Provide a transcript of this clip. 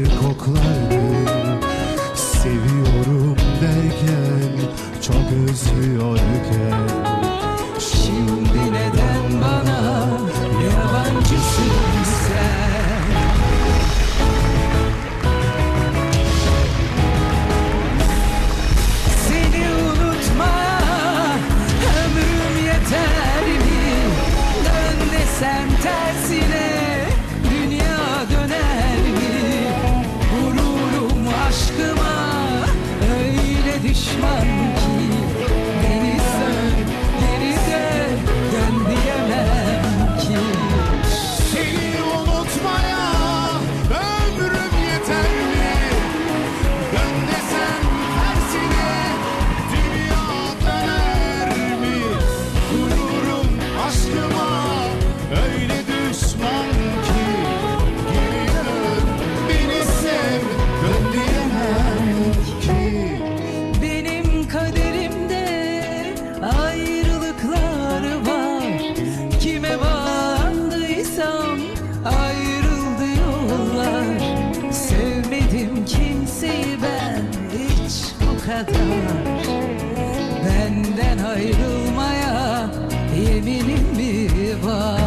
öper koklardın Seviyorum derken çok özlüyorken Şimdi neden bana yabancısın sen? Seni unutmaya ömrüm yeter mi? Dön tersine yalanlar Sevmedim kimseyi ben hiç bu kadar. Benden ayrılmaya yeminim mi var?